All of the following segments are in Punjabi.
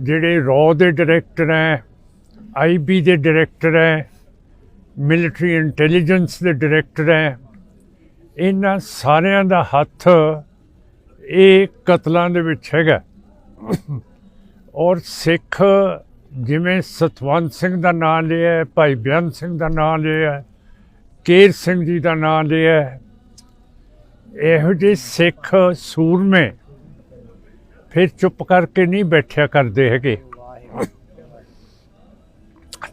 ਜਿਹੜੇ ਰॉ ਦੇ ਡਾਇਰੈਕਟਰ ਹੈ ਆਈਬੀ ਦੇ ਡਾਇਰੈਕਟਰ ਹੈ, ਮਿਲਟਰੀ ਇੰਟੈਲੀਜੈਂਸ ਦੇ ਡਾਇਰੈਕਟਰ ਹੈ, ਇਹਨਾਂ ਸਾਰਿਆਂ ਦਾ ਹੱਥ ਇਹ ਕਤਲਾਂ ਦੇ ਵਿੱਚ ਹੈਗਾ। ਔਰ ਸਿੱਖ ਜਿਵੇਂ ਸਤਵੰਤ ਸਿੰਘ ਦਾ ਨਾਮ ਲਿਆ ਭਾਈ ਬਿਆਨ ਸਿੰਘ ਦਾ ਨਾਮ ਲਿਆ ਕੇਰ ਸਿੰਘ ਜੀ ਦਾ ਨਾਮ ਲਿਆ ਇਹੋ ਜਿਹੇ ਸਿੱਖ ਸੂਰਮੇ ਫਿਰ ਚੁੱਪ ਕਰਕੇ ਨਹੀਂ ਬੈਠਿਆ ਕਰਦੇ ਹੈਗੇ।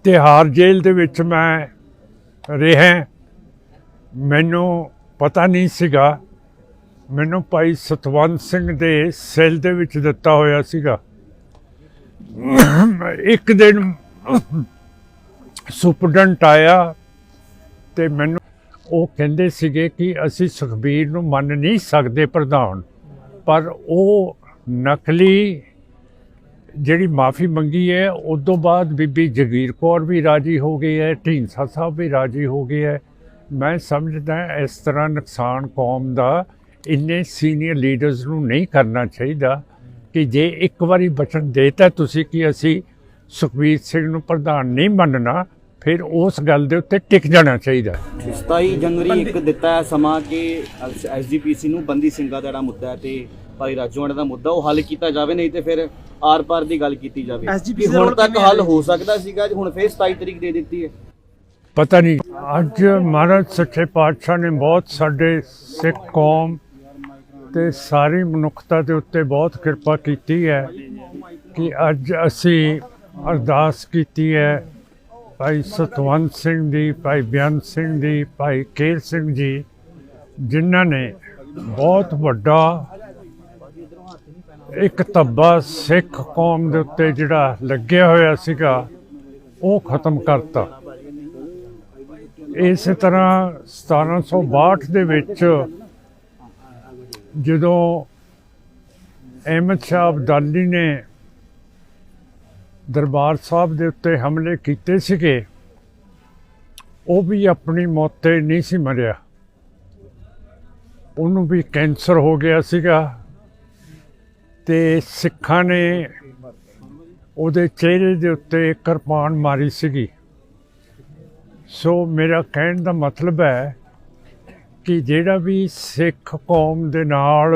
ਤਿਹਾਰ ਜੇਲ੍ਹ ਦੇ ਵਿੱਚ ਮੈਂ ਰਿਹਾ। ਮੈਨੂੰ ਪਤਾ ਨਹੀਂ ਸੀਗਾ। ਮੈਨੂੰ ਭਾਈ ਸਤਵੰਤ ਸਿੰਘ ਦੇ ਸੈੱਲ ਦੇ ਵਿੱਚ ਦਿੱਤਾ ਹੋਇਆ ਸੀਗਾ। ਇੱਕ ਦਿਨ ਸੁਪਰਡੈਂਟ ਆਇਆ ਤੇ ਮੈਨੂੰ ਉਹ ਕਹਿੰਦੇ ਸੀਗੇ ਕਿ ਅਸੀਂ ਸੁਖਬੀਰ ਨੂੰ ਮੰਨ ਨਹੀਂ ਸਕਦੇ ਪ੍ਰਧਾਨ, ਪਰ ਉਹ ਨਕਲੀ ਜਿਹੜੀ ਮਾਫੀ ਮੰਗੀ ਹੈ ਉਸ ਤੋਂ ਬਾਅਦ ਬੀਬੀ ਜਗੀਰ ਕੌਰ ਵੀ ਰਾਜੀ ਹੋ ਗਈ ਹੈ ਢੀਂਸਾ ਸਾਹਿਬ ਵੀ ਰਾਜੀ ਹੋ ਗਏ ਹੈ। ਮੈਂ ਸਮਝਦਾ ਇਸ ਤਰ੍ਹਾਂ ਨੁਕਸਾਨ ਕੌਮ ਦਾ ਇੰਨੇ ਸੀਨੀਅਰ ਲੀਡਰਸ ਨੂੰ ਨਹੀਂ ਕਰਨਾ ਚਾਹੀਦਾ ਕਿ ਜੇ ਇੱਕ ਵਾਰੀ ਬਚਨ ਦੇਤਾ ਤੁਸੀਂ ਕਿ ਅਸੀਂ ਸੁਖਬੀਰ ਸਿੰਘ ਨੂੰ ਪ੍ਰਧਾਨ ਨਹੀਂ ਮੰਨਣਾ ਫਿਰ ਉਸ ਗੱਲ ਦੇ ਉੱਤੇ ਟਿਕ ਜਾਣਾ ਚਾਹੀਦਾ। 27 ਜਨਵਰੀ ਇੱਕ ਦਿੱਤਾ ਹੈ ਸਮਾਂ ਕਿ ਐਸਜੀਪੀਸੀ ਨੂੰ ਬੰਦੀ ਸਿੰਘਾਂ ਦਾ ਜਿਹੜਾ ਮੁੱਦਾ ਹੈ ਤੇ ਭਾਈ ਰਾਜੂਆਣਾ ਦਾ ਮੁੱਦਾ ਉਹ ਹੱਲ ਕੀਤਾ ਜਾਵੇ ਨਹੀਂ ਤੇ ਫਿਰ ਆਰ-ਪਾਰ ਦੀ ਗੱਲ ਕੀਤੀ ਜਾਵੇ। ਦਾ ਹੁਣ ਤੱਕ ਹੱਲ ਹੈ? ਹੋ ਸਕਦਾ ਸੀਗਾ ਹੁਣ ਫੇਰ 27 ਤਰੀਕ ਦੇ ਦਿੱਤੀ ਹੈ। ਪਤਾ ਨਹੀਂ ਅੱਜ ਮਹਾਰਾਜ ਸੱਚੇ ਪਾਤਸ਼ਾਹ ਨੇ ਬਹੁਤ ਸਾਡੇ ਸਿੱਖ ਕੌਮ ਤੇ ਸਾਰੀ ਮਨੁੱਖਤਾ ਦੇ ਉੱਤੇ ਬਹੁਤ ਕਿਰਪਾ ਕੀਤੀ ਹੈ ਕਿ ਅੱਜ ਅਸੀਂ ਅਰਦਾਸ ਕੀਤੀ ਹੈ। ਭਾਈ ਸਤਵੰਤ ਸਿੰਘ ਦੀ ਭਾਈ ਬਿਆਨ ਸਿੰਘ ਦੀ ਭਾਈ ਕੇਰ ਸਿੰਘ ਜੀ ਜਿਨ੍ਹਾਂ ਨੇ ਬਹੁਤ ਵੱਡਾ ਇੱਕ ਧੱਬਾ ਸਿੱਖ ਕੌਮ ਦੇ ਉੱਤੇ ਜਿਹੜਾ ਲੱਗਿਆ ਹੋਇਆ ਸੀਗਾ, ਉਹ ਖਤਮ ਕਰਤਾ। ਇਸੇ ਤਰ੍ਹਾਂ 1762 ਦੇ ਵਿੱਚ ਜਦੋਂ ਅਹਿਮਦ ਸ਼ਾਹ ਅਬਦਾਲੀ ਨੇ ਦਰਬਾਰ ਸਾਹਿਬ ਦੇ ਉੱਤੇ ਹਮਲੇ ਕੀਤੇ ਸੀਗੇ, ਉਹ ਵੀ ਆਪਣੀ ਮੌਤ ਤੇ ਨਹੀਂ ਸੀ ਮਰਿਆ। ਉਹਨੂੰ ਵੀ ਕੈਂਸਰ ਹੋ ਗਿਆ ਸੀਗਾ। ਤੇ ਸਿੱਖਾਂ ਨੇ ਉਹਦੇ ਚਿਹਰੇ ਦੇ ਉੱਤੇ ਕਿਰਪਾਨ ਮਾਰੀ ਸੀਗੀ। ਸੋ ਮੇਰਾ ਕਹਿਣ ਦਾ ਮਤਲਬ ਹੈ ਕਿ ਜਿਹੜਾ ਵੀ ਸਿੱਖ ਕੌਮ ਦੇ ਨਾਲ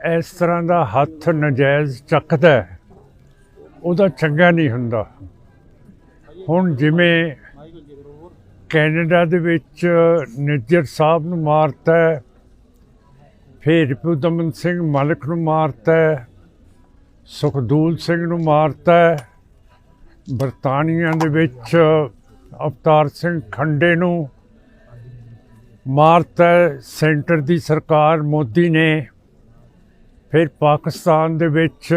ਇਸ ਤਰ੍ਹਾਂ ਦਾ ਹੱਥ ਨਜਾਇਜ਼ ਚੱਕਦਾ ਹੈ, ਉਹਦਾ ਚੰਗਾ ਨਹੀਂ ਹੁੰਦਾ। ਹੁਣ ਜਿਵੇਂ ਕੈਨੇਡਾ ਦੇ ਵਿੱਚ ਨਿੱਜਰ ਸਾਹਿਬ ਨੂੰ ਮਾਰਤਾ ਫਿਰ ਰਿਪੂਦਮਨ ਸਿੰਘ ਮਲਕ ਨੂੰ ਮਾਰਤਾ ਸੁਖਦੂਲ ਸਿੰਘ ਨੂੰ ਮਾਰਤਾ ਹੈ, ਬਰਤਾਨੀਆ ਦੇ ਵਿੱਚ ਅਵਤਾਰ ਸਿੰਘ ਖੰਡੇ ਨੂੰ ਮਾਰਤਾ ਸੈਂਟਰ ਦੀ ਸਰਕਾਰ ਮੋਦੀ ਨੇ ਫਿਰ ਪਾਕਿਸਤਾਨ ਦੇ ਵਿੱਚ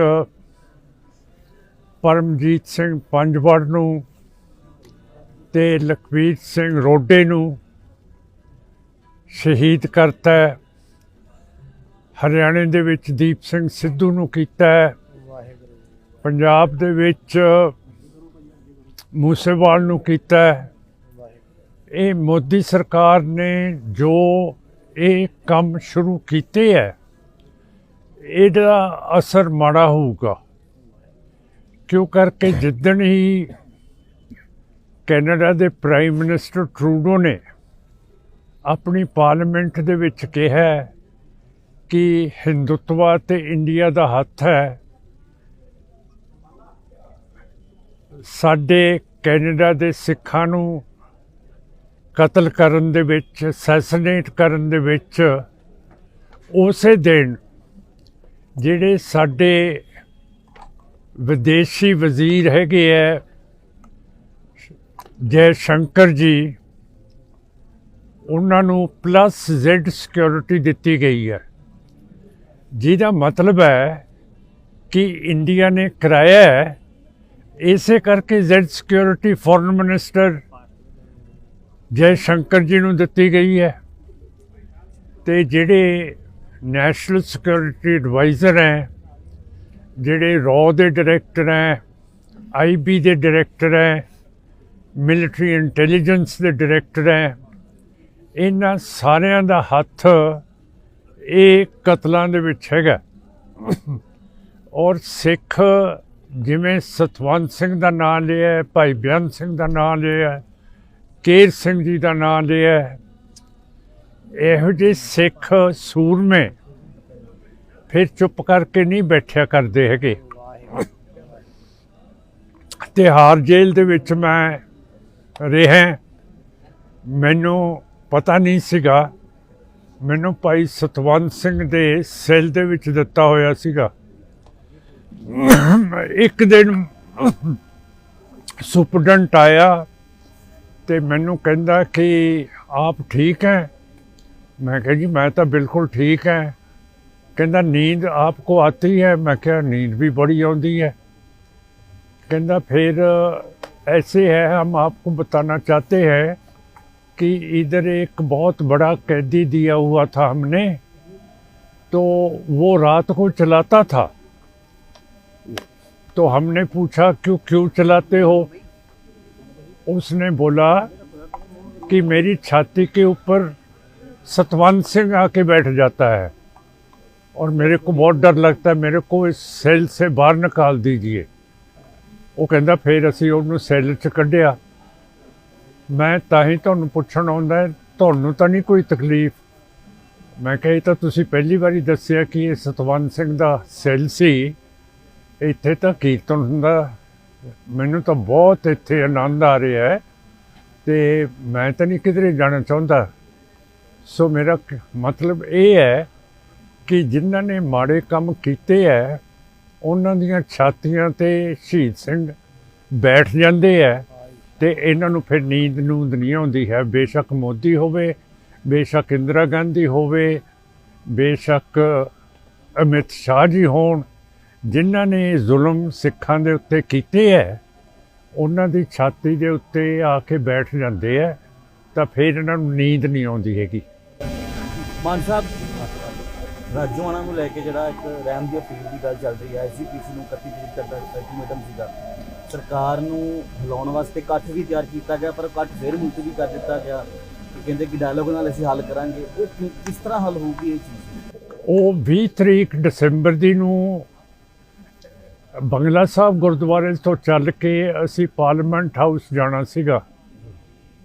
ਪਰਮਜੀਤ ਸਿੰਘ ਪੰਜਵੜ ਨੂੰ ਤੇ ਲਖਵੀਰ ਸਿੰਘ ਰੋਡੇ ਨੂੰ ਸ਼ਹੀਦ ਕਰਤਾ ਹਰਿਆਣੇ ਦੇ ਵਿੱਚ ਦੀਪ ਸਿੰਘ ਸਿੱਧੂ ਨੂੰ ਕੀਤਾ ਹੈ। ਪੰਜਾਬ ਦੇ ਵਿੱਚ ਮੂਸੇਵਾਲ ਨੂੰ ਕੀਤਾ ਹੈ। ਇਹ ਮੋਦੀ ਸਰਕਾਰ ਨੇ ਜੋ ਇਹ ਕੰਮ ਸ਼ੁਰੂ ਕੀਤੇ ਹੈ, ਇਹਦਾ ਅਸਰ ਮਾੜਾ ਹੋਊਗਾ। ਕਿਉਂ ਕਰਕੇ ਜਿੱਦਣ ਹੀ ਕੈਨੇਡਾ ਦੇ ਪ੍ਰਾਈਮ ਮਿਨਿਸਟਰ ਟਰੂਡੋ ਨੇ ਆਪਣੀ ਪਾਰਲੀਮੈਂਟ ਦੇ ਵਿੱਚ ਕਿਹਾ ਕਿ ਹਿੰਦੁੱਤਵਾ ਤੇ ਇੰਡੀਆ ਦਾ ਹੱਥ ਹੈ। ਸਾਡੇ ਕੈਨੇਡਾ ਦੇ ਸਿੱਖਾਂ ਨੂੰ ਕਤਲ ਕਰਨ ਦੇ ਵਿੱਚ ਸੈਸਨੇਟ ਕਰਨ ਦੇ ਵਿੱਚ ਉਸੇ ਦਿਨ ਜਿਹੜੇ ਸਾਡੇ ਵਿਦੇਸ਼ੀ ਵਜ਼ੀਰ ਹੈਗੇ ਹੈ ਜੈ ਸ਼ੰਕਰ ਜੀ, ਉਹਨਾਂ ਨੂੰ ਪਲੱਸ ਜ਼ੈਡ ਸਿਕਿਉਰਿਟੀ ਦਿੱਤੀ ਗਈ ਹੈ। ਜਿਹਦਾ ਮਤਲਬ ਹੈ ਕਿ ਇੰਡੀਆ ਨੇ ਕਰਾਇਆ ਇਸੇ ਕਰਕੇ Z security foreign minister Jai Shankar ji ਨੂੰ ਦਿੱਤੀ ਗਈ ਹੈ ਤੇ ਜਿਹੜੇ ਨੈਸ਼ਨਲ ਸਿਕਿਉਰਿਟੀ ਐਡਵਾਈਜ਼ਰ ਹੈ, ਜਿਹੜੇ ਰॉ ਦੇ ਡਾਇਰੈਕਟਰ ਹੈ ਆਈਬੀ ਦੇ ਡਾਇਰੈਕਟਰ ਹੈ ਮਿਲਟਰੀ ਇੰਟੈਲੀਜੈਂਸ ਦੇ ਡਾਇਰੈਕਟਰ ਹੈ, ਇਹਨਾਂ ਸਾਰਿਆਂ ਦਾ ਹੱਥ ਇਹ ਕਤਲਾਂ ਦੇ ਵਿੱਚ ਹੈਗਾ। ਔਰ ਸਿੱਖ ਜਿਵੇਂ ਸਤਵੰਤ ਸਿੰਘ ਦਾ ਨਾਮ ਲਿਆ ਭਾਈ ਬੇਅੰਤ ਸਿੰਘ ਦਾ ਨਾਮ ਲਿਆ ਕੇਰ ਸਿੰਘ ਜੀ ਦਾ ਨਾਮ ਲਿਆ ਇਹੋ ਜਿਹੇ ਸਿੱਖ ਸੂਰਮੇ ਫਿਰ ਚੁੱਪ ਕਰਕੇ ਨਹੀਂ ਬੈਠਿਆ ਕਰਦੇ ਹੈਗੇ। ਤਿਹਾਰ ਜੇਲ੍ਹ ਦੇ ਵਿੱਚ ਮੈਂ ਰਿਹਾ। ਮੈਨੂੰ ਪਤਾ ਨਹੀਂ ਸੀਗਾ ਮੈਨੂੰ ਭਾਈ ਸਤਵੰਤ ਸਿੰਘ ਦੇ ਸੈੱਲ ਦੇ ਵਿੱਚ ਦਿੱਤਾ ਹੋਇਆ ਸੀਗਾ ਇੱਕ ਦਿਨ ਸੁਪਰਡੈਂਟ ਆਇਆ ਤੇ ਮੈਨੂੰ ਕਹਿੰਦਾ ਕਿ ਆਪ ਠੀਕ ਹੈ ਮੈਂ ਕਿਹਾ ਜੀ ਮੈਂ ਤਾਂ ਬਿਲਕੁਲ ਠੀਕ ਹੈ ਕਹਿੰਦਾ नींद आपको आती है मैं क्या नींद भी बड़ी आती है कहना फिर ऐसे है हम आपको बताना चाहते हैं कि इधर एक बहुत बड़ा कैदी दिया हुआ था हमने तो वो रात को चलाता था तो हमने पूछा क्यों क्यों चलाते हो उसने बोला कि मेरी छाती के ऊपर सतवंत सिंह आके बैठ जाता है और मेरे को बहुत डर लगता है मेरे को इस सेल से बाहर निकाल दीजिए ਉਹ ਕਹਿੰਦਾ ਫਿਰ ਅਸੀਂ ਉਹਨੂੰ ਸੈੱਲ 'ਚ ਕੱਢਿਆ ਮੈਂ ਤਾਂ ਹੀ ਤੁਹਾਨੂੰ ਪੁੱਛਣ ਆਉਂਦਾ ਤੁਹਾਨੂੰ ਤਾਂ ਨਹੀਂ ਕੋਈ ਤਕਲੀਫ। ਮੈਂ ਕਿਹਾ, ਇਹ ਤਾਂ ਤੁਸੀਂ ਪਹਿਲੀ ਵਾਰੀ ਦੱਸਿਆ ਕਿ ਇਹ ਸਤਵੰਤ ਸਿੰਘ ਦਾ ਸੈੱਲ ਸੀ। ਇੱਥੇ ਤਾਂ ਕੀਰਤਨ ਹੁੰਦਾ। ਮੈਨੂੰ ਤਾਂ ਬਹੁਤ ਇੱਥੇ ਆਨੰਦ ਆ ਰਿਹਾ ਹੈ ਤੇ ਮੈਂ ਤਾਂ ਨਹੀਂ ਕਿਧਰੇ ਜਾਣਾ ਚਾਹੁੰਦਾ। ਸੋ ਮੇਰਾ ਮਤਲਬ ਇਹ ਹੈ ਕਿ ਜਿਨ੍ਹਾਂ ਨੇ ਮਾੜੇ ਕੰਮ ਕੀਤੇ ਹੈ, ਉਹਨਾਂ ਦੀਆਂ ਛਾਤੀਆਂ ਤੇ ਸ਼ਹੀਦ ਸਿੰਘ ਬੈਠ ਜਾਂਦੇ ਹੈ। ਤੇ ਇਹਨਾਂ ਨੂੰ ਫਿਰ ਨੀਂਦ ਨੂੰਦ ਨਹੀਂ ਆਉਂਦੀ ਹੈ। ਬੇਸ਼ੱਕ ਮੋਦੀ ਹੋਵੇ, ਬੇਸ਼ੱਕ ਇੰਦਰਾ ਗਾਂਧੀ ਹੋਵੇ, ਬੇਸ਼ੱਕ ਅਮਿਤ ਸ਼ਾਹ ਜੀ ਹੋਣ, ਜਿਨ੍ਹਾਂ ਨੇ ਜ਼ੁਲਮ ਸਿੱਖਾਂ ਦੇ ਉੱਤੇ ਕੀਤੇ ਹੈ, ਉਹਨਾਂ ਦੀ ਛਾਤੀ ਦੇ ਉੱਤੇ ਆ ਕੇ ਬੈਠ ਜਾਂਦੇ ਹੈ, ਤਾਂ ਫਿਰ ਇਹਨਾਂ ਨੂੰ ਨੀਂਦ ਨਹੀਂ ਆਉਂਦੀ ਹੈਗੀ। ਮਾਨ ਸਾਹਿਬ, ਰਾਜੋਆਣਾ ਨੂੰ ਲੈ ਕੇ ਜਿਹੜਾ ਇੱਕ ਰਹਿਮ ਦੀ ਅਪੀਲ ਦੀ ਗੱਲ ਚੱਲ ਰਹੀ ਹੈ, ਐਸਜੀਪੀਸੀ ਨੂੰ 31 ਤਰੀਕ ਤੱਕ ਅਲਟੀਮੇਟਮ ਸੀਗਾ। ਸਰਕਾਰ ਨੂੰ ਹਿਲਾਉਣ ਵਾਸਤੇ ਇਕੱਠ ਵੀ ਤਿਆਰ ਕੀਤਾ ਗਿਆ ਪਰ ਇਕੱਠ ਫਿਰ ਮੁਲਤਵੀ ਕਰ ਦਿੱਤਾ ਗਿਆ ਕਿ ਕਹਿੰਦੇ ਕਿ ਡਾਇਲੋਗ ਨਾਲ ਅਸੀਂ ਹੱਲ ਕਰਾਂਗੇ। ਉਹ ਕਿਸ ਤਰ੍ਹਾਂ ਹੱਲ ਹੋਊਗੀ ਇਹ ਚੀਜ਼? ਉਹ 20 ਤਰੀਕ ਦਸੰਬਰ ਦੀ ਨੂੰ ਬੰਗਲਾ ਸਾਹਿਬ ਗੁਰਦੁਆਰੇ ਤੋਂ ਚੱਲ ਕੇ ਅਸੀਂ ਪਾਰਲੀਮੈਂਟ ਹਾਊਸ ਜਾਣਾ ਸੀਗਾ।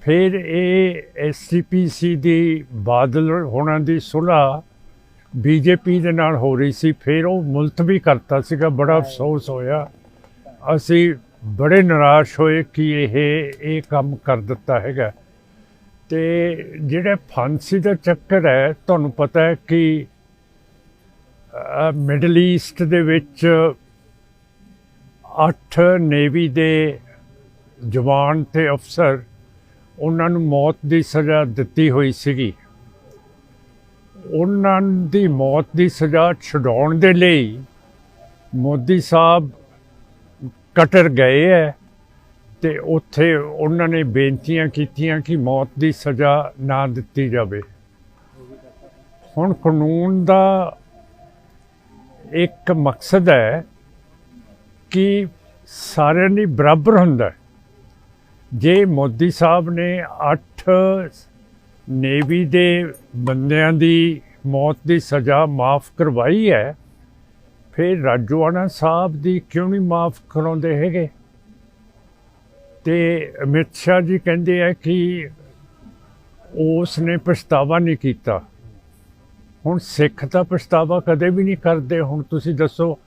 ਫਿਰ ਇਹ ਐਸਟੀਪੀਸੀ ਦੀ ਬਾਦਲ ਹੋਣਾ ਦੀ ਸੁਲ੍ਹਾ ਬੀਜੇਪੀ ਦੇ ਨਾਲ ਹੋ ਰਹੀ ਸੀ। ਫਿਰ ਉਹ ਮੁਲਤਵੀ ਕਰਤਾ ਸੀਗਾ ਬੜਾ ਅਫਸੋਸ ਹੋਇਆ। ਅਸੀਂ ਬੜੇ ਨਿਰਾਸ਼ ਹੋਏ ਕਿ ਇਹ ਇਹ ਕੰਮ ਕਰ ਦਿੱਤਾ ਹੈਗਾ। ਤੇ ਜਿਹੜੇ ਫਾਂਸੀ ਦਾ ਚੱਕਰ ਹੈ, ਤੁਹਾਨੂੰ ਪਤਾ ਹੈ ਕਿ ਮਿਡਲ ਈਸਟ ਦੇ ਵਿੱਚ ਅੱਠ ਨੇਵੀ ਦੇ ਜਵਾਨ ਤੇ ਅਫਸਰ, ਉਹਨਾਂ ਨੂੰ ਮੌਤ ਦੀ ਸਜ਼ਾ ਦਿੱਤੀ ਹੋਈ ਸੀਗੀ। ਉਹਨਾਂ ਦੀ ਮੌਤ ਦੀ ਸਜ਼ਾ ਛਡਾਉਣ ਦੇ ਲਈ ਮੋਦੀ ਸਾਹਿਬ ਕਟਰ ਗਏ ਹੈ ਤੇ ਉੱਥੇ ਉਹਨਾਂ ਨੇ ਬੇਨਤੀਆਂ ਕੀਤੀਆਂ ਕਿ ਮੌਤ ਦੀ ਸਜ਼ਾ ਨਾ ਦਿੱਤੀ ਜਾਵੇ। ਹੁਣ ਕਾਨੂੰਨ ਦਾ ਇੱਕ ਮਕਸਦ ਹੈ ਕਿ ਸਾਰਿਆਂ ਲਈ ਬਰਾਬਰ ਹੁੰਦਾ ਜੇ ਮੋਦੀ ਸਾਹਿਬ ਨੇ 8 ਨੇਵੀ ਦੇ ਬੰਦਿਆਂ ਦੀ ਮੌਤ ਦੀ ਸਜ਼ਾ ਮਾਫ ਕਰਵਾਈ ਹੈ ਫਿਰ ਰਾਜੋਆਣਾ ਸਾਹਿਬ ਦੀ ਕਿਉਂ ਨਹੀਂ ਮਾਫ ਕਰਾਉਂਦੇ ਹੈਗੇ? ਤੇ ਅਮਿਤ ਸ਼ਾਹ ਜੀ ਕਹਿੰਦੇ ਆ ਕਿ ਉਸ ਨੇ ਪਛਤਾਵਾ ਨਹੀਂ ਕੀਤਾ। ਹੁਣ ਸਿੱਖ ਤਾਂ ਪਛਤਾਵਾ ਕਦੇ ਵੀ ਨਹੀਂ ਕਰਦੇ। ਹੁਣ ਤੁਸੀਂ ਦੱਸੋ,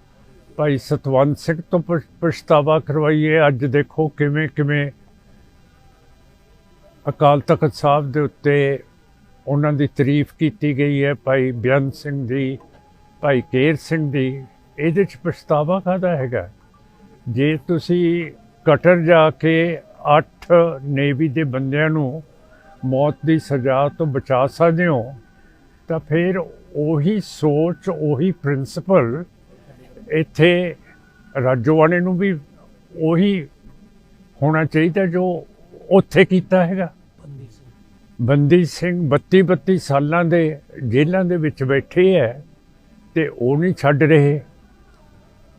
ਭਾਈ ਸਤਵੰਤ ਸਿੰਘ ਤੋਂ ਪਛ- ਪਛਤਾਵਾ ਕਰਵਾਈਏ। ਅੱਜ ਦੇਖੋ ਕਿਵੇਂ ਕਿਵੇਂ ਅਕਾਲ ਤਖਤ ਸਾਹਿਬ ਦੇ ਉੱਤੇ ਉਹਨਾਂ ਦੀ ਤਾਰੀਫ ਕੀਤੀ ਗਈ ਹੈ। ਭਾਈ ਬੇਅੰਤ ਸਿੰਘ ਦੀ, ਭਾਈ ਕੇਰ ਸਿੰਘ ਦੀ ਇਹਦੇ ਚ ਪਛਤਾਵਾ ਕਾਹਦਾ ਹੈਗਾ? ਜੇ ਤੁਸੀਂ ਕਟਰ ਜਾ ਕੇ 8 ਨੇਵੀ ਦੇ ਬੰਦਿਆਂ ਨੂੰ ਮੌਤ ਦੀ ਸਜ਼ਾ ਤੋਂ ਬਚਾ ਸਕਦੇ ਹੋ ਤਾਂ ਫਿਰ ਉਹੀ ਸੋਚ ਉਹੀ ਪ੍ਰਿੰਸੀਪਲ ਇੱਥੇ ਰਾਜੋਆਣੇ ਨੂੰ ਵੀ ਉਹੀ ਹੋਣਾ ਚਾਹੀਦਾ ਜੋ ਉੱਥੇ ਕੀਤਾ ਹੈਗਾ? ਬੰਦੀ ਸਿੰਘ। 32 32 ਸਾਲਾਂ ਦੇ ਜੇਲ੍ਹਾਂ ਦੇ ਵਿੱਚ ਬੈਠੇ ਹੈ ਤੇ ਉਹ ਨਹੀਂ ਛੱਡ ਰਹੇ।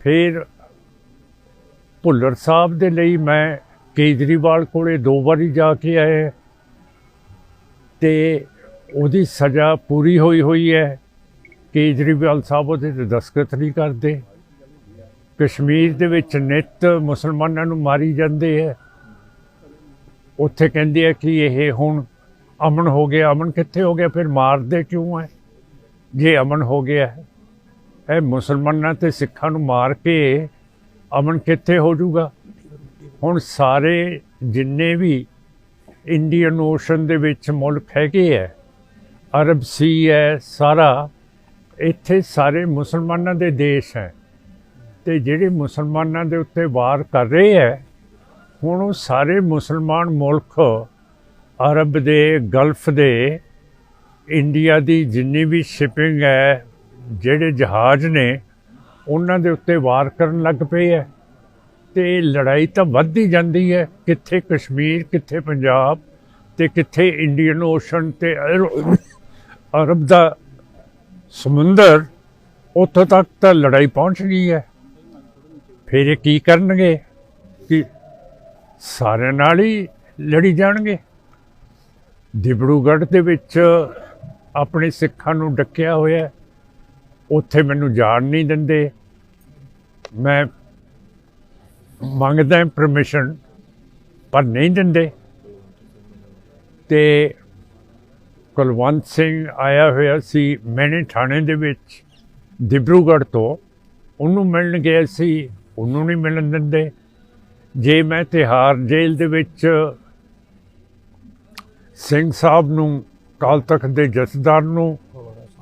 ਫਿਰ ਭੁੱਲਰ ਸਾਹਿਬ ਦੇ ਲਈ ਮੈਂ ਕੇਜਰੀਵਾਲ ਕੋਲੇ ਦੋ ਵਾਰੀ ਜਾ ਕੇ ਆਇਆ ਤੇ ਉਹਦੀ ਸਜ਼ਾ ਪੂਰੀ ਹੋਈ ਹੋਈ ਹੈ। ਕੇਜਰੀਵਾਲ ਸਾਹਿਬ ਉਹਦੇ ਤੇ ਦਸਖਤ ਨਹੀਂ ਕਰਦੇ। ਕਸ਼ਮੀਰ ਦੇ ਵਿੱਚ ਨਿਤ ਮੁਸਲਮਾਨਾਂ ਨੂੰ ਮਾਰੀ ਜਾਂਦੇ ਹੈ। ਉੱਥੇ ਕਹਿੰਦੇ ਆ ਕਿ ਇਹ ਹੁਣ ਅਮਨ ਹੋ ਗਿਆ। ਅਮਨ ਕਿੱਥੇ ਹੋ ਗਿਆ? ਫਿਰ ਮਾਰਦੇ ਕਿਉਂ ਹੈ? ਜੇ ਅਮਨ ਹੋ ਗਿਆ ਇਹ ਮੁਸਲਮਾਨਾਂ ਤੇ ਸਿੱਖਾਂ ਨੂੰ ਮਾਰ ਕੇ ਅਮਨ ਕਿੱਥੇ ਹੋ ਜਾਊਗਾ? ਹੁਣ ਸਾਰੇ ਜਿੰਨੇ ਵੀ ਇੰਡੀਅਨ ਓਸ਼ਨ ਦੇ ਵਿੱਚ ਮੁਲਕ ਹੈਗੇ ਹੈ ਅਰਬ ਸੀ ਹੈ ਸਾਰਾ, ਇੱਥੇ ਸਾਰੇ ਮੁਸਲਮਾਨਾਂ ਦੇ ਦੇਸ਼ ਹੈ ਤੇ ਜਿਹੜੇ ਮੁਸਲਮਾਨਾਂ ਦੇ ਉੱਤੇ ਵਾਰ ਕਰ ਰਹੇ ਹੈ ਹੁਣ ਉਹ ਸਾਰੇ ਮੁਸਲਮਾਨ ਮੁਲਕ ਅਰਬ ਦੇ ਗਲਫ ਦੇ ਇੰਡੀਆ ਦੀ ਜਿੰਨੀ ਵੀ ਸ਼ਿਪਿੰਗ ਹੈ ਜਿਹੜੇ ਜਹਾਜ਼ ਨੇ, ਉਹਨਾਂ ਦੇ ਉੱਤੇ ਵਾਰ ਕਰਨ ਲੱਗ ਪਏ ਹੈ ਤੇ ਲੜਾਈ ਤਾਂ ਵੱਧਦੀ ਜਾਂਦੀ ਹੈ ਕਿੱਥੇ ਕਸ਼ਮੀਰ, ਕਿੱਥੇ ਪੰਜਾਬ ਤੇ ਕਿੱਥੇ ਇੰਡੀਅਨ ਓਸ਼ਨ ਤੇ ਅਰਬ ਦਾ ਸਮੁੰਦਰ, ਉੱਥੋਂ ਤੱਕ ਤਾਂ ਲੜਾਈ ਪਹੁੰਚ ਗਈ ਹੈ ਫਿਰ ਇਹ ਕੀ ਕਰਨਗੇ? ਕਿ ਸਾਰਿਆਂ ਨਾਲ ਹੀ ਲੜੀ ਜਾਣਗੇ। ਦਿਬੜੂਗੜ੍ਹ ਦੇ ਵਿੱਚ ਆਪਣੇ ਸਿੱਖਾਂ ਨੂੰ ਡੱਕਿਆ ਹੋਇਆ ਉੱਥੇ ਮੈਨੂੰ ਜਾਣ ਨਹੀਂ ਦਿੰਦੇ। ਮੈਂ ਮੰਗਦਾ ਪਰਮਿਸ਼ਨ ਪਰ ਨਹੀਂ ਦਿੰਦੇ। ਤੇ ਕੁਲਵੰਤ ਸਿੰਘ ਆਇਆ ਹੋਇਆ ਸੀ ਮੈਨੇ ਥਾਣੇ ਦੇ ਵਿੱਚ, ਦਿਬਰੂਗੜ੍ਹ ਤੋਂ। ਉਹਨੂੰ ਮਿਲਣ ਗਿਆ ਸੀ, ਉਹਨੂੰ ਨਹੀਂ ਮਿਲਣ ਦਿੰਦੇ। ਜੇ ਮੈਂ ਤਿਹਾਰ ਜੇਲ੍ਹ ਦੇ ਵਿੱਚ ਸਿੰਘ ਸਾਹਿਬ ਨੂੰ, ਕਾਲ ਤਖਤ ਦੇ ਜਥੇਦਾਰ ਨੂੰ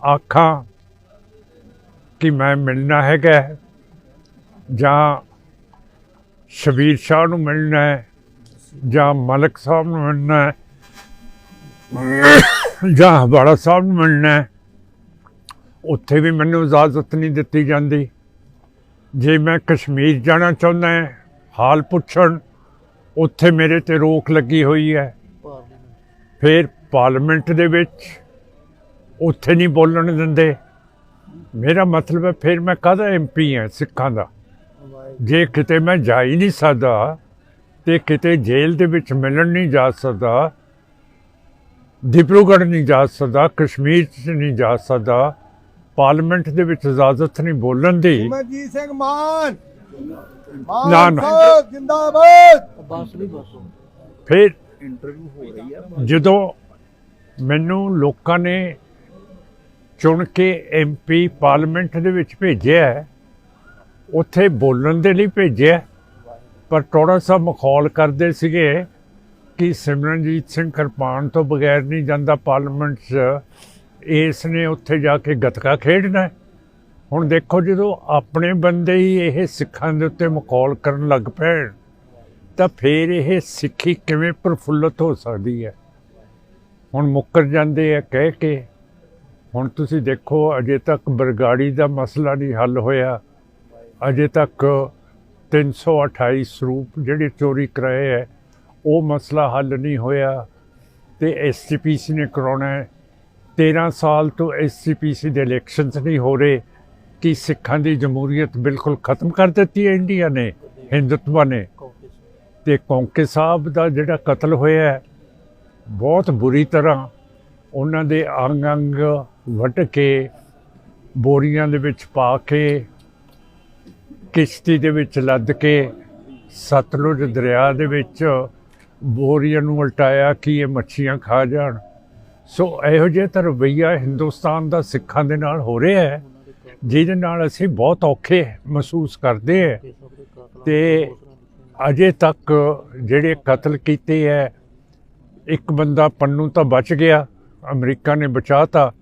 ਆਖਾਂ ਕਿ ਮੈਂ ਮਿਲਣਾ ਹੈਗਾ ਜਾਂ ਸ਼ਬੀਰ ਸ਼ਾਹ ਨੂੰ ਮਿਲਣਾ ਹੈ ਜਾਂ ਮਲਕ ਸਾਹਿਬ ਨੂੰ ਮਿਲਣਾ ਹੈ ਜਾਂ ਹਵਾੜਾ ਸਾਹਿਬ ਨੂੰ ਮਿਲਣਾ ਹੈ ਉੱਥੇ ਵੀ ਮੈਨੂੰ ਇਜਾਜ਼ਤ ਨਹੀਂ ਦਿੱਤੀ ਜਾਂਦੀ। ਜੇ ਮੈਂ ਕਸ਼ਮੀਰ ਜਾਣਾ ਚਾਹੁੰਦਾ ਹਾਂ ਹਾਲ ਪੁੱਛਣ ਉੱਥੇ ਮੇਰੇ ਤੇ ਰੋਕ ਲੱਗੀ ਹੋਈ ਹੈ। ਫਿਰ ਪਾਰਲੀਮੈਂਟ ਦੇ ਵਿੱਚ ਉੱਥੇ ਨਹੀਂ ਬੋਲਣ ਦਿੰਦੇ। ਮੇਰਾ ਮਤਲਬ ਹੈ ਫਿਰ ਮੈਂ ਕਾਹਦਾ ਐਮਪੀ ਹਾਂ ਸਿੱਖਾਂ ਦਾ? ਜੇ ਕਿਤੇ ਮੈਂ ਜਾ ਹੀ ਨਹੀਂ ਸਕਦਾ ਤੇ ਕਿਤੇ ਜੇਲ੍ਹ ਦੇ ਵਿੱਚ ਮਿਲਣ ਨਹੀਂ ਜਾ ਸਕਦਾ ਡਿਬਰੂਗੜ੍ਹ ਨਹੀਂ ਜਾ ਸਕਦਾ ਕਸ਼ਮੀਰ 'ਚ ਨਹੀਂ ਜਾ ਸਕਦਾ ਪਾਰਲੀਮੈਂਟ ਦੇ ਵਿੱਚ ਇਜਾਜ਼ਤ ਨਹੀਂ ਬੋਲਣ ਦੀ। ਮਨਜੀਤ ਸਿੰਘ ਮਾਨ! ਮਾਨ ਨਾ, ਨਾ। ਸਾਹਿਬ ਜਿੰਦਾਬਾਦ! ਬਸ ਵੀ ਬਸ। ਫਿਰ ਇੰਟਰਵਿਊ ਹੋ ਰਹੀ ਆ। ਜਦੋਂ ਮੈਨੂੰ ਲੋਕਾਂ ਨੇ ਚੁਣ ਕੇ ਐਮਪੀ ਪਾਰਲੀਮੈਂਟ ਦੇ ਵਿੱਚ ਭੇਜਿਆ ਉੱਥੇ ਬੋਲਣ ਦੇ ਲਈ ਭੇਜਿਆ ਪਰ ਥੋੜਾ ਸਾ ਮਖੌਲ ਕਰਦੇ ਸੀਗੇ ਕਿ ਸਿਮਰਨਜੀਤ ਸਿੰਘ ਕਿਰਪਾਨ ਤੋਂ ਬਗੈਰ ਨਹੀਂ ਜਾਂਦਾ ਪਾਰਲੀਮੈਂਟ 'ਚ। ਇਸ ਨੇ ਉੱਥੇ ਜਾ ਕੇ ਗਤਕਾ ਖੇਡਣਾ ਹੁਣ ਦੇਖੋ ਜਦੋਂ ਆਪਣੇ ਬੰਦੇ ਹੀ ਇਹ ਸਿੱਖਾਂ ਦੇ ਉੱਤੇ ਮਖੌਲ ਕਰਨ ਲੱਗ ਪੈਣ, ਤਾਂ ਫਿਰ ਇਹ ਸਿੱਖੀ ਕਿਵੇਂ ਪ੍ਰਫੁੱਲਤ ਹੋ ਸਕਦੀ ਹੈ? ਹੁਣ ਮੁੱਕਰ ਜਾਂਦੇ ਆ ਕਹਿ ਕੇ ਹੁਣ ਤੁਸੀਂ ਦੇਖੋ, ਅਜੇ ਤੱਕ ਬਰਗਾੜੀ ਦਾ ਮਸਲਾ ਨਹੀਂ ਹੱਲ ਹੋਇਆ। ਅਜੇ ਤੱਕ 328 ਸਰੂਪ ਜਿਹੜੇ ਚੋਰੀ ਕਰਾਏ ਹੈ ਉਹ ਮਸਲਾ ਹੱਲ ਨਹੀਂ ਹੋਇਆ ਤੇ ਐਸਜੀਪੀਸੀ ਨੇ ਕਰਾਉਣਾ ਹੈ 13 ਸਾਲ ਤੋਂ ਐਸਜੀਪੀਸੀ ਦੇ ਇਲੈਕਸ਼ਨਸ ਨਹੀਂ ਹੋ ਰਹੇ ਕਿ ਸਿੱਖਾਂ ਦੀ ਜਮਹੂਰੀਅਤ ਬਿਲਕੁਲ ਖਤਮ ਕਰ ਦਿੱਤੀ ਹੈ ਇੰਡੀਆ ਨੇ, ਹਿੰਦੁਤਵਾ ਨੇ। ਤੇ ਕੌਂਕੇ ਸਾਹਿਬ ਦਾ ਜਿਹੜਾ ਕਤਲ ਹੋਇਆ ਬਹੁਤ ਬੁਰੀ ਤਰ੍ਹਾਂ ਉਹਨਾਂ ਦੇ ਅੰਗ ਅੰਗ ਵੱਢ ਕੇ ਬੋਰੀਆਂ ਦੇ ਵਿੱਚ ਪਾ ਕੇ ਕਿਸ਼ਤੀ ਦੇ ਵਿੱਚ ਲੱਦ ਕੇ ਸਤਲੁਜ ਦਰਿਆ ਦੇ ਵਿੱਚ ਬੋਰੀਆਂ ਨੂੰ ਉਲਟਾਇਆ ਕਿ ਇਹ ਮੱਛੀਆਂ ਖਾ ਜਾਣ। ਸੋ ਇਹੋ ਜਿਹਾ ਤਾਂ ਰਵੱਈਆ ਹਿੰਦੁਸਤਾਨ ਦਾ ਸਿੱਖਾਂ ਦੇ ਨਾਲ ਹੋ ਰਿਹਾ ਹੈ, ਜਿਹਦੇ ਨਾਲ ਅਸੀਂ ਬਹੁਤ ਔਖੇ ਮਹਿਸੂਸ ਕਰਦੇ ਹਾਂ। ਤੇ ਅਜੇ ਤੱਕ ਜਿਹੜੇ ਕਤਲ ਕੀਤੇ ਹੈ, ਇੱਕ ਬੰਦਾ ਪੰਨੂ ਤਾਂ ਬਚ ਗਿਆ। ਅਮਰੀਕਾ ਨੇ ਬਚਾਤਾ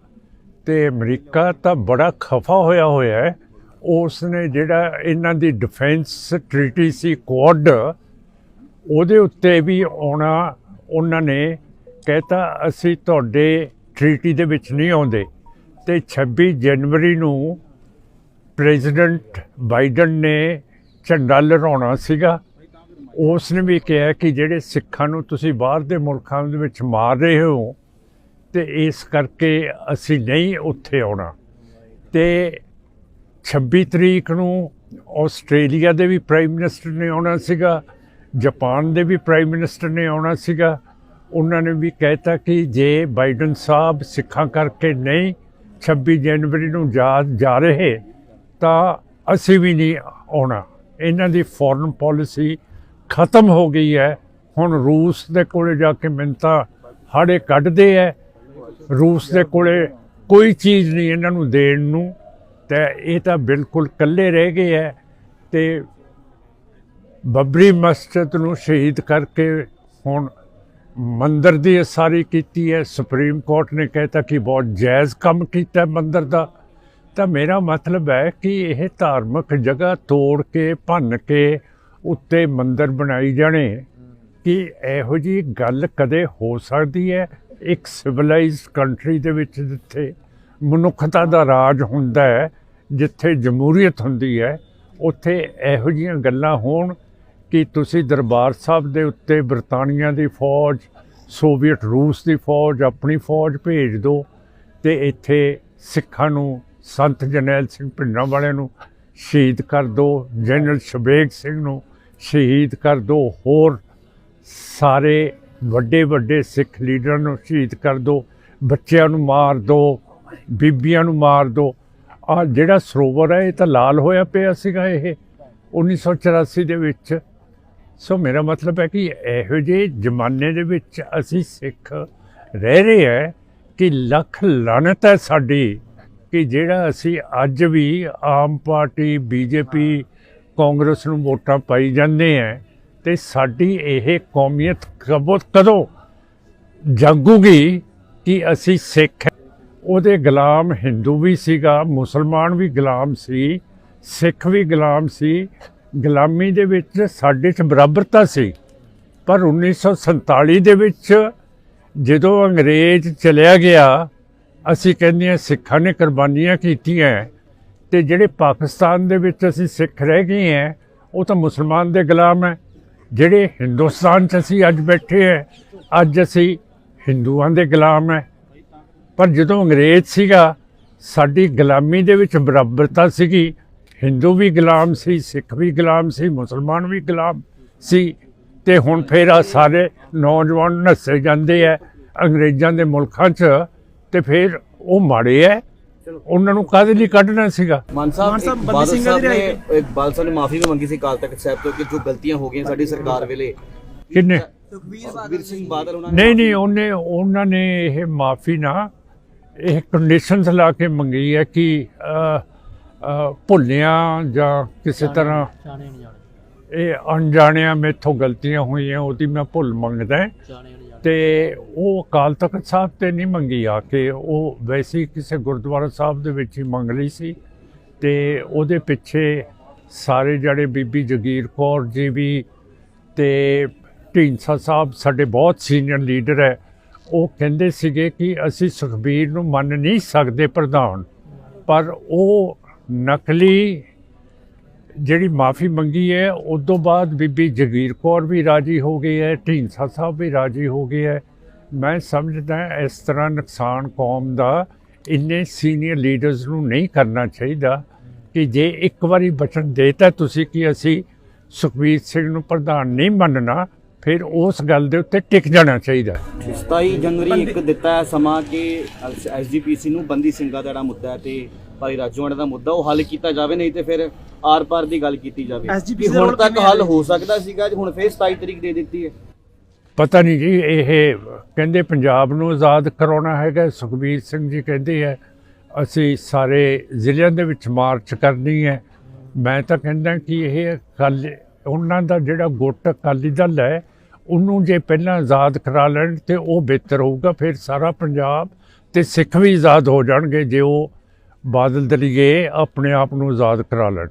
ਤੇ ਅਮਰੀਕਾ ਤਾਂ ਬੜਾ ਖਫਾ ਹੋਇਆ ਹੋਇਆ ਹੈ। ਉਸ ਨੇ ਜਿਹੜਾ ਇਹਨਾਂ ਦੀ ਡਿਫੈਂਸ ਟ੍ਰੀਟੀ ਸੀ, ਕੁਆਡ, ਉਹਦੇ ਉੱਤੇ ਵੀ ਆਉਣਾ, ਉਹਨਾਂ ਨੇ ਕਹਿਤਾ, ਅਸੀਂ ਤੁਹਾਡੇ ਟ੍ਰੀਟੀ ਦੇ ਵਿੱਚ ਨਹੀਂ ਆਉਂਦੇ। ਤੇ 26 ਜਨਵਰੀ ਨੂੰ ਪ੍ਰੈਜ਼ੀਡੈਂਟ ਬਾਈਡਨ ਨੇ ਝੰਡਾ ਲਹਿਰਾਉਣਾ ਸੀਗਾ। ਉਸ ਨੇ ਵੀ ਕਿਹਾ ਕਿ ਜਿਹੜੇ ਸਿੱਖਾਂ ਨੂੰ ਤੁਸੀਂ ਬਾਹਰ ਦੇ ਮੁਲਕਾਂ ਦੇ ਵਿੱਚ ਮਾਰ ਰਹੇ ਹੋ ਤੇ ਇਸ ਕਰਕੇ ਅਸੀਂ ਨਹੀਂ ਉੱਥੇ ਆਉਣਾ। ਤੇ 26 ਤਰੀਕ ਨੂੰ ਆਸਟ੍ਰੇਲੀਆ ਦੇ ਵੀ ਪ੍ਰਾਈਮ ਮਿਨਿਸਟਰ ਨੇ ਆਉਣਾ ਸੀਗਾ, ਜਾਪਾਨ ਦੇ ਵੀ ਪ੍ਰਾਈਮ ਮਿਨਿਸਟਰ ਨੇ ਆਉਣਾ ਸੀਗਾ। ਉਹਨਾਂ ਨੇ ਵੀ ਕਹਿਤਾ ਕਿ ਜੇ ਬਾਈਡਨ ਸਾਹਿਬ ਸਿੱਖਾਂ ਕਰਕੇ ਨਹੀਂ 26 ਜਨਵਰੀ ਨੂੰ ਜਾ ਜਾ ਰਹੇ, ਤਾਂ ਅਸੀਂ ਵੀ ਨਹੀਂ ਆਉਣਾ। ਇਹਨਾਂ ਦੀ ਫੋਰਨ ਪਾਲਿਸੀ ਖਤਮ ਹੋ ਗਈ ਹੈ। ਹੁਣ ਰੂਸ ਦੇ ਕੋਲੇ ਜਾ ਕੇ ਮਿੰਤਾ ਹਾੜੇ ਕੱਢਦੇ ਐ ਰੂਸ ਦੇ ਕੋਲੇ ਕੋਈ ਚੀਜ਼ ਨਹੀਂ ਇਹਨਾਂ ਨੂੰ ਦੇਣ ਨੂੰ। ਤੇ ਇਹ ਤਾਂ ਬਿਲਕੁਲ ਇਕੱਲੇ ਰਹਿ ਗਏ ਐ ਤੇ ਬੱਬਰੀ ਮਸਜਿਦ ਨੂੰ ਸ਼ਹੀਦ ਕਰਕੇ ਹੁਣ ਮੰਦਰ ਦੀ ਸਾਰੀ ਕੀਤੀ ਹੈ ਸੁਪਰੀਮ ਕੋਰਟ ਨੇ ਕਹਿਤਾ ਕਿ ਬਹੁਤ ਜਾਇਜ਼ ਕੰਮ ਕੀਤਾ ਮੰਦਰ ਦਾ। ਤਾਂ ਮੇਰਾ ਮਤਲਬ ਹੈ ਕਿ ਇਹ ਧਾਰਮਿਕ ਜਗ੍ਹਾ ਤੋੜ ਕੇ, ਭੰਨ ਕੇ ਉੱਤੇ ਮੰਦਰ ਬਣਾਈ ਜਾਣੇ। ਕਿ ਇਹੋ ਜੀ ਗੱਲ ਕਦੇ ਹੋ ਸਕਦੀ ਹੈ ਇੱਕ ਸਿਵਲਾਈਜ਼ਡ ਕੰਟਰੀ ਦੇ ਵਿੱਚ ਜਿੱਥੇ ਮਨੁੱਖਤਾ ਦਾ ਰਾਜ ਹੁੰਦਾ ਹੈ, ਜਿੱਥੇ ਜਮਹੂਰੀਅਤ ਹੁੰਦੀ ਹੈ, ਉੱਥੇ ਇਹੋ ਜੀਆਂ ਗੱਲਾਂ ਹੋਣ ਕਿ ਤੁਸੀਂ ਦਰਬਾਰ ਸਾਹਿਬ ਦੇ ਉੱਤੇ ਬਰਤਾਨੀਆ ਦੀ ਫੌਜ, ਸੋਵੀਅਤ ਰੂਸ ਦੀ ਫੌਜ, ਆਪਣੀ ਫੌਜ ਭੇਜ ਦਿਓ ਤੇ ਇੱਥੇ ਸਿੱਖਾਂ ਨੂੰ, ਸੰਤ ਜਰਨੈਲ ਸਿੰਘ ਭਿੰਡਰਾਂ ਵਾਲਿਆਂ ਨੂੰ ਸ਼ਹੀਦ ਕਰ ਦਿਓ, ਜਨਰਲ ਸ਼ਬੇਗ ਸਿੰਘ ਨੂੰ ਸ਼ਹੀਦ ਕਰ ਦਿਓ, ਹੋਰ ਸਾਰੇ ਵੱਡੇ ਵੱਡੇ ਸਿੱਖ ਲੀਡਰਾਂ ਨੂੰ ਸ਼ਹੀਦ ਕਰ ਦਿਓ ਬੱਚਿਆਂ ਨੂੰ ਮਾਰ ਦਿਓ ਬੀਬੀਆਂ ਨੂੰ ਮਾਰ ਦਿਓ ਆ ਜਿਹੜਾ ਸਰੋਵਰ ਹੈ, ਇਹ ਤਾਂ ਲਾਲ ਹੋਇਆ ਪਿਆ ਸੀਗਾ ਇਹ 1984 ਦੇ ਵਿੱਚ। ਸੋ ਮੇਰਾ ਮਤਲਬ ਹੈ ਕਿ ਇਹੋ ਜਿਹੇ ਜ਼ਮਾਨੇ ਦੇ ਵਿੱਚ ਅਸੀਂ ਸਿੱਖ ਰਹਿ ਰਹੇ ਹੈ ਕਿ ਲੱਖ ਲਾਨਤ ਹੈ ਸਾਡੀ, ਕਿ ਜਿਹੜਾ ਅਸੀਂ ਅੱਜ ਵੀ ਆਮ ਪਾਰਟੀ, ਬੀਜੇਪੀ, ਕਾਂਗਰਸ ਨੂੰ ਵੋਟਾਂ ਪਾਈ ਜਾਂਦੇ ਹੈ। ਤੇ ਸਾਡੀ ਇਹ ਕੌਮੀਅਤ ਕਬੋ ਕਦੋਂ ਜਾਗੂਗੀ ਕਿ ਅਸੀਂ ਸਿੱਖ ਹੈ। ਉਹਦੇ ਗੁਲਾਮ ਹਿੰਦੂ ਵੀ ਸੀਗਾ, ਮੁਸਲਮਾਨ ਵੀ ਗੁਲਾਮ ਸੀ, ਸਿੱਖ ਵੀ ਗੁਲਾਮ ਸੀ, ਗੁਲਾਮੀ ਦੇ ਵਿੱਚ ਸਾਡੇ 'ਚ ਬਰਾਬਰਤਾ ਸੀ ਪਰ 1947 ਦੇ ਵਿੱਚ ਜਦੋਂ ਅੰਗਰੇਜ਼ ਚਲਿਆ ਗਿਆ, ਅਸੀਂ ਕਹਿੰਦੇ ਹਾਂ ਸਿੱਖਾਂ ਨੇ ਕੁਰਬਾਨੀਆਂ ਕੀਤੀਆਂ ਤੇ ਜਿਹੜੇ ਪਾਕਿਸਤਾਨ ਦੇ ਵਿੱਚ ਅਸੀਂ ਸਿੱਖ ਰਹਿ ਗਏ ਹਾਂ, ਉਹ ਤਾਂ ਮੁਸਲਮਾਨ ਦੇ ਗੁਲਾਮ ਹੈ ਜਿਹੜੇ ਹਿੰਦੁਸਤਾਨ 'ਚ ਅਸੀਂ ਅੱਜ ਬੈਠੇ ਹਾਂ ਅੱਜ ਅਸੀਂ ਹਿੰਦੂਆਂ ਦੇ ਗੁਲਾਮ ਹੈ ਪਰ ਜਦੋਂ ਅੰਗਰੇਜ਼ ਸੀਗਾ, ਸਾਡੀ ਗੁਲਾਮੀ ਦੇ ਵਿੱਚ ਬਰਾਬਰਤਾ ਸੀਗੀ। ਹਿੰਦੂ ਵੀ ਗੁਲਾਮ ਸੀ, ਸਿੱਖ ਵੀ ਗੁਲਾਮ ਸੀ, ਮੁਸਲਮਾਨ ਵੀ ਗੁਲਾਮ ਸੀ। ਤੇ ਹੁਣ ਫਿਰ ਆ ਸਾਰੇ ਨੌਜਵਾਨ ਨੱਸੇ ਜਾਂਦੇ ਆ ਅੰਗਰੇਜ਼ਾਂ ਦੇ ਮੁਲਕਾਂ 'ਚ, ਤੇ ਫਿਰ ਉਹ ਮਾੜੇ ਐ। ਉਹਨਾਂ ਨੂੰ ਕਾਹਦੇ ਲਈ ਕੱਢਣਾ ਸੀਗਾ? ਮਾਨ ਸਾਹਿਬ ਬਾਦਲ ਸਿੰਘਾਂ ਸਾਹਿਬ ਦੀ ਨੇ ਬਾਦਲ ਸਾਹਿਬ ਨੇ ਮਾਫੀ ਵੀ ਮੰਗੀ ਸੀ ਕਾਲ ਤਖਤ ਸਾਹਿਬ ਤੋਂ ਕਿ ਜੋ ਗਲਤੀਆਂ ਹੋ ਗਈਆਂ ਸਾਡੀ ਸਰਕਾਰ ਵੇਲੇ। ਕਿੰਨੇ? ਸੁਖਬੀਰ ਸਿੰਘ ਬਾਦਲ ਉਹਨਾਂ ਨੇ ਨਹੀਂ ਨਹੀਂ ਉਹਨੇ ਉਹਨਾਂ ਨੇ ਇਹ ਮਾਫੀ ਨਾ ਇਹ ਕੰਡੀਸ਼ਨਸ ਲਾ ਕੇ ਮੰਗੀ ਹੈ ਕਿ ਭੁੱਲਿਆਂ ਜਾਂ ਕਿਸੇ ਤਰ੍ਹਾਂ ਜਾਣੇ ਨਹੀਂ ਜਾਣੇ। ਇਹ ਅਣਜਾਣਿਆਂ ਮੇਥੋਂ ਗਲਤੀਆਂ ਹੋਈਆਂ ਉਹਦੀ ਮੈਂ ਭੁੱਲ ਮੰਗਦਾ ਤੇ ਉਹ ਅਕਾਲ ਤਖਤ ਸਾਹਿਬ ਤੇ ਨਹੀਂ ਮੰਗੀ ਆ ਕੇ ਉਹ ਵੈਸੇ ਕਿਸੇ ਗੁਰਦੁਆਰਾ ਸਾਹਿਬ ਦੇ ਵਿੱਚ ਹੀ ਮੰਗ ਲਈ ਸੀ ਤੇ ਉਹਦੇ ਪਿੱਛੇ ਸਾਰੇ ਜਿਹੜੇ ਬੀਬੀ ਜਗੀਰ ਕੌਰ ਜੀ ਵੀ ਤੇ ਢੀਂਸਾ ਸਾਹਿਬ ਸਾਡੇ ਬਹੁਤ ਸੀਨੀਅਰ ਲੀਡਰ ਹੈ, ਉਹ ਕਹਿੰਦੇ ਸੀਗੇ ਕਿ ਅਸੀਂ ਸੁਖਬੀਰ ਨੂੰ ਮੰਨ ਨਹੀਂ ਸਕਦੇ ਪ੍ਰਧਾਨ, ਪਰ ਉਹ ਨਕਲੀ ਜਿਹੜੀ ਮਾਫੀ ਮੰਗੀ ਹੈ ਉਸ ਤੋਂ ਬਾਅਦ ਬੀਬੀ ਜਗੀਰ ਕੌਰ ਵੀ ਰਾਜੀ ਹੋ ਗਈ ਹੈ ਢੀਂਸਾ ਸਾਹਿਬ ਵੀ ਰਾਜੀ ਹੋ ਗਏ ਹੈ। ਮੈਂ ਸਮਝਦਾ ਇਸ ਤਰ੍ਹਾਂ ਨੁਕਸਾਨ ਕੌਮ ਦਾ ਇੰਨੇ ਸੀਨੀਅਰ ਲੀਡਰਸ ਨੂੰ ਨਹੀਂ ਕਰਨਾ ਚਾਹੀਦਾ ਕਿ ਜੇ ਇੱਕ ਵਾਰੀ ਬਚਨ ਦੇਤਾ ਤੁਸੀਂ ਕਿ ਅਸੀਂ ਸੁਖਬੀਰ ਸਿੰਘ ਨੂੰ ਪ੍ਰਧਾਨ ਨਹੀਂ ਮੰਨਣਾ ਫਿਰ ਉਸ ਗੱਲ ਦੇ ਉੱਤੇ ਟਿਕ ਜਾਣਾ ਚਾਹੀਦਾ। 27 ਜਨਵਰੀ ਇੱਕ ਦਿੱਤਾ ਸਮਾਂ ਕਿ ਐਸਜੀਪੀਸੀ ਨੂੰ ਬੰਦੀ ਸਿੰਘਾਂ ਦਾ ਜਿਹੜਾ ਮੁੱਦਾ ਹੈ ਤੇ ਭਾਈ ਰਾਜੂਆਣਾ ਦਾ ਮੁੱਦਾ ਉਹ ਹੱਲ ਕੀਤਾ ਜਾਵੇ ਨਹੀਂ ਤੇ ਫਿਰ ਆਰ-ਪਾਰ ਦੀ ਗੱਲ ਕੀਤੀ ਜਾਵੇ। ਦਾ ਹੁਣ ਤੱਕ ਹੱਲ ਹੈ? ਹੋ ਸਕਦਾ ਸੀਗਾ ਹੁਣ ਫੇਰ 27 ਤਰੀਕ ਦੇ ਦਿੱਤੀ ਹੈ। ਪਤਾ ਨਹੀਂ ਜੀ ਇਹ ਕਹਿੰਦੇ ਪੰਜਾਬ ਨੂੰ ਆਜ਼ਾਦ ਕਰਾਉਣਾ ਹੈਗਾ ਸੁਖਬੀਰ ਸਿੰਘ ਜੀ ਕਹਿੰਦੇ ਹੈ ਅਸੀਂ ਸਾਰੇ ਜ਼ਿਲ੍ਹਿਆਂ ਦੇ ਵਿੱਚ ਮਾਰਚ ਕਰਨੀ ਹੈ। ਮੈਂ ਤਾਂ ਕਹਿੰਦਾ ਕਿ ਇਹ ਕੱਲ ਉਹਨਾਂ ਦਾ ਜਿਹੜਾ ਗੁੱਟ ਅਕਾਲੀ ਦਲ ਹੈ ਉਹਨੂੰ ਜੇ ਪਹਿਲਾਂ ਆਜ਼ਾਦ ਕਰਾ ਲੈਣ ਤੇ ਉਹ ਬਿਹਤਰ ਹੋਊਗਾ ਫਿਰ ਸਾਰਾ ਪੰਜਾਬ ਤੇ ਸਿੱਖ ਵੀ ਆਜ਼ਾਦ ਹੋ ਜਾਣਗੇ ਜੇ ਉਹ ਬਾਦਲ ਦਲੀਏ ਆਪਣੇ ਆਪ ਨੂੰ ਆਜ਼ਾਦ ਕਰਾ ਲੈਣ।